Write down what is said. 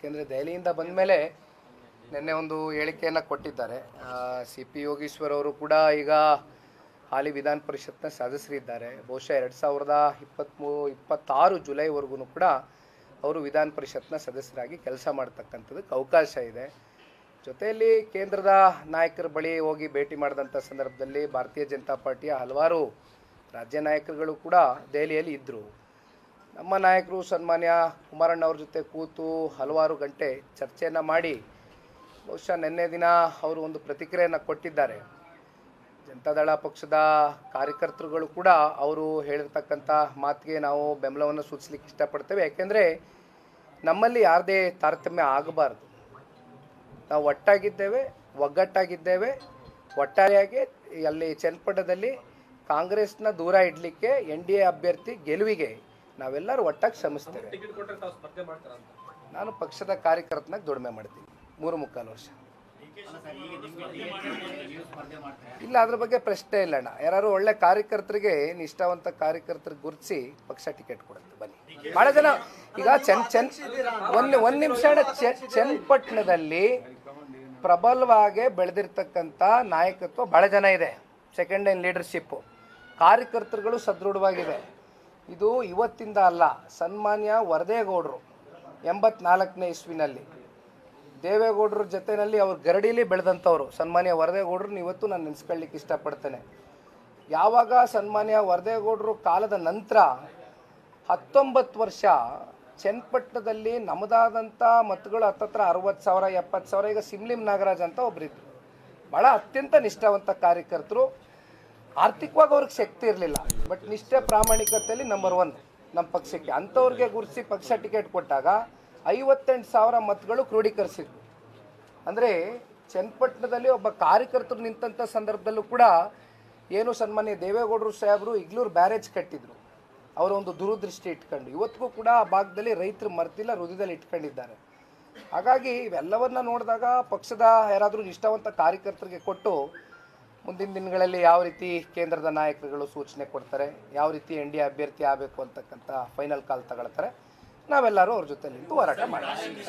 ಯಾಕೆಂದರೆ ದೆಹಲಿಯಿಂದ ಬಂದ ಮೇಲೆ ನಿನ್ನೆ ಒಂದು ಹೇಳಿಕೆಯನ್ನು ಕೊಟ್ಟಿದ್ದಾರೆ. ಸಿ ಪಿ ಯೋಗೀಶ್ವರ್ ಅವರು ಕೂಡ ಈಗ ಹಾಲಿ ವಿಧಾನ ಪರಿಷತ್ನ ಸದಸ್ಯರಿದ್ದಾರೆ. ಬಹುಶಃ ಎರಡು ಸಾವಿರದ ಇಪ್ಪತ್ತ್ಮೂ ಇಪ್ಪತ್ತಾರು ಜುಲೈವರೆಗೂ ಕೂಡ ಅವರು ವಿಧಾನ ಪರಿಷತ್ನ ಸದಸ್ಯರಾಗಿ ಕೆಲಸ ಮಾಡ್ತಕ್ಕಂಥದಕ್ಕೆ ಅವಕಾಶ ಇದೆ. ಜೊತೆಯಲ್ಲಿ ಕೇಂದ್ರದ ನಾಯಕರ ಬಳಿ ಹೋಗಿ ಭೇಟಿ ಮಾಡಿದಂಥ ಸಂದರ್ಭದಲ್ಲಿ ಭಾರತೀಯ ಜನತಾ ಪಾರ್ಟಿಯ ಹಲವಾರು ರಾಜ್ಯ ನಾಯಕರುಗಳು ಕೂಡ ದೆಹಲಿಯಲ್ಲಿ ಇದ್ದರು ನಮ್ಮ ನಾಯಕರು ಸನ್ಮಾನ್ಯ ಕುಮಾರಣ್ಣ ಅವ್ರ ಜೊತೆ ಕೂತು ಹಲವಾರು ಗಂಟೆ ಚರ್ಚೆಯನ್ನು ಮಾಡಿ, ಬಹುಶಃ ನಿನ್ನೆ ದಿನ ಅವರು ಒಂದು ಪ್ರತಿಕ್ರಿಯೆಯನ್ನು ಕೊಟ್ಟಿದ್ದಾರೆ. ಜನತಾದಳ ಪಕ್ಷದ ಕಾರ್ಯಕರ್ತರುಗಳು ಕೂಡ ಅವರು ಹೇಳಿರ್ತಕ್ಕಂಥ ಮಾತಿಗೆ ನಾವು ಬೆಂಬಲವನ್ನು ಸೂಚಿಸ್ಲಿಕ್ಕೆ ಇಷ್ಟಪಡ್ತೇವೆ. ಯಾಕೆಂದರೆ ನಮ್ಮಲ್ಲಿ ಯಾರದೇ ತಾರತಮ್ಯ ಆಗಬಾರ್ದು. ನಾವು ಒಟ್ಟಾಗಿದ್ದೇವೆ, ಒಗ್ಗಟ್ಟಾಗಿದ್ದೇವೆ. ಒಟ್ಟಾರೆಯಾಗಿ ಅಲ್ಲಿ ಚನ್ನಪಟ್ಟಣದಲ್ಲಿ ಕಾಂಗ್ರೆಸ್ನ ದೂರ ಇಡಲಿಕ್ಕೆ ಎನ್ ಡಿ ಎ ಅಭ್ಯರ್ಥಿ ಗೆಲುವಿಗೆ ನಾವೆಲ್ಲರೂ ಒಟ್ಟಾಗಿ ಶ್ರಮಿಸ್ತೇವೆ. ನಾನು ಪಕ್ಷದ ಕಾರ್ಯಕರ್ತನಾಗಿ ದುಡಿಮೆ ಮಾಡ್ತೀನಿ. ಮೂರು ಮುಕ್ಕಾಲು ವರ್ಷ. ಇಲ್ಲ ಅದ್ರ ಬಗ್ಗೆ ಪ್ರಶ್ನೆ ಇಲ್ಲ ಅಣ್ಣ. ಯಾರು ಒಳ್ಳೆ ಕಾರ್ಯಕರ್ತರಿಗೆ ನಿಷ್ಠಾವಂತ ಕಾರ್ಯಕರ್ತರ ಗುರುತಿಸಿ ಪಕ್ಷ ಟಿಕೆಟ್ ಕೊಡುತ್ತೆ. ಬನ್ನಿ. ಬಹಳ ಜನ ಈಗ ಚೆನ್ ಚೆನ್ ಒಂದ್ ಒಂದ್ ನಿಮಿಷ ಚನ್ನಪಟ್ಟಣದಲ್ಲಿ ಪ್ರಬಲವಾಗಿ ಬೆಳೆದಿರ್ತಕ್ಕಂಥ ನಾಯಕತ್ವ ಬಹಳ ಜನ ಇದೆ. ಸೆಕೆಂಡ್ ಲೈನ್ ಲೀಡರ್ಶಿಪ್ಪು ಕಾರ್ಯಕರ್ತರುಗಳು ಸದೃಢವಾಗಿದೆ ಇದು ಇವತ್ತಿಂದ ಅಲ್ಲ, ಸನ್ಮಾನ್ಯ ವರದೇಗೌಡರು ಎಂಬತ್ನಾಲ್ಕನೇ ಇಸ್ವಿನಲ್ಲಿ. ದೇವೇಗೌಡರ ಜೊತೆಯಲ್ಲಿ ಅವ್ರ ಗರಡಿಲಿ ಬೆಳೆದಂಥವ್ರು. ಸನ್ಮಾನ್ಯ ವರದೇಗೌಡರನ್ನ ಇವತ್ತು ನಾನು ನೆನೆಸ್ಕೊಳ್ಳಿಕ್ಕೆ ಇಷ್ಟಪಡ್ತೇನೆ. ಯಾವಾಗ ಸನ್ಮಾನ್ಯ ವರದೇಗೌಡರು ಕಾಲದ ನಂತರ ಹತ್ತೊಂಬತ್ತು ವರ್ಷ ಚನ್ನಪಟ್ಟಣದಲ್ಲಿ ನಮ್ಮದಾದಂಥ ಮತಗಳು ಹತ್ತತ್ರ ಅರವತ್ತು ಸಾವಿರ, ಎಪ್ಪತ್ತು ಸಾವಿರ, ಈಗ ಸಿಮ್ಲಿಂ ನಾಗರಾಜ್ ಅಂತ ಒಬ್ಬರಿದ್ರು ಭಾಳ ಅತ್ಯಂತ ನಿಷ್ಠಾವಂತ ಕಾರ್ಯಕರ್ತರು. ಆರ್ಥಿಕವಾಗಿ ಅವ್ರಿಗೆ ಶಕ್ತಿ ಇರಲಿಲ್ಲ. ಬಟ್ ನಿಷ್ಠೆ ಪ್ರಾಮಾಣಿಕತೆಯಲ್ಲಿ ನಂಬರ್ ಒನ್ ನಮ್ಮ ಪಕ್ಷಕ್ಕೆ. ಅಂಥವ್ರಿಗೆ ಗುರ್ಸಿ ಪಕ್ಷ ಟಿಕೆಟ್ ಕೊಟ್ಟಾಗ ಐವತ್ತೆಂಟು ಸಾವಿರ ಮತಗಳು ಕ್ರೋಢೀಕರಿಸಿದ್ರು ಅಂದರೆ ಚನ್ನಪಟ್ಟಣದಲ್ಲಿ ಒಬ್ಬ ಕಾರ್ಯಕರ್ತರು ನಿಂತಂಥ ಸಂದರ್ಭದಲ್ಲೂ ಕೂಡ ಏನು ಸನ್ಮಾನ್ಯ ದೇವೇಗೌಡರು ಸಾಹೇಬರು ಇಗ್ಲೂರು ಬ್ಯಾರೇಜ್ ಕಟ್ಟಿದ್ರು. ಅವರ ಒಂದು ದೂರದೃಷ್ಟಿ ಇಟ್ಕೊಂಡು. ಇವತ್ತಿಗೂ ಕೂಡ ಆ ಭಾಗದಲ್ಲಿ ರೈತರು ಮರ್ತಿಲ್ಲ, ಹೃದಯದಲ್ಲಿ ಇಟ್ಕೊಂಡಿದ್ದಾರೆ. ಹಾಗಾಗಿ ಇವೆಲ್ಲವನ್ನ ನೋಡಿದಾಗ ಪಕ್ಷದ ಯಾರಾದರೂ ನಿಷ್ಠಾವಂತ ಕಾರ್ಯಕರ್ತರಿಗೆ ಕೊಟ್ಟು ಮುಂದಿನ ದಿನಗಳಲ್ಲಿ ಯಾವ ರೀತಿ ಕೇಂದ್ರದ ನಾಯಕರುಗಳು ಸೂಚನೆ ಕೊಡ್ತಾರೆ, ಯಾವ ರೀತಿ ಎನ್ ಡಿ ಅಭ್ಯರ್ಥಿ ಆಗಬೇಕು ಅಂತಕ್ಕಂಥ ಫೈನಲ್ ಕಾಲ್ ತಗೊಳ್ತಾರೆ, ನಾವೆಲ್ಲರೂ ಅವ್ರ ಜೊತೆ ನಿಂತು ಹೋರಾಟ ಮಾಡ್ತೀವಿ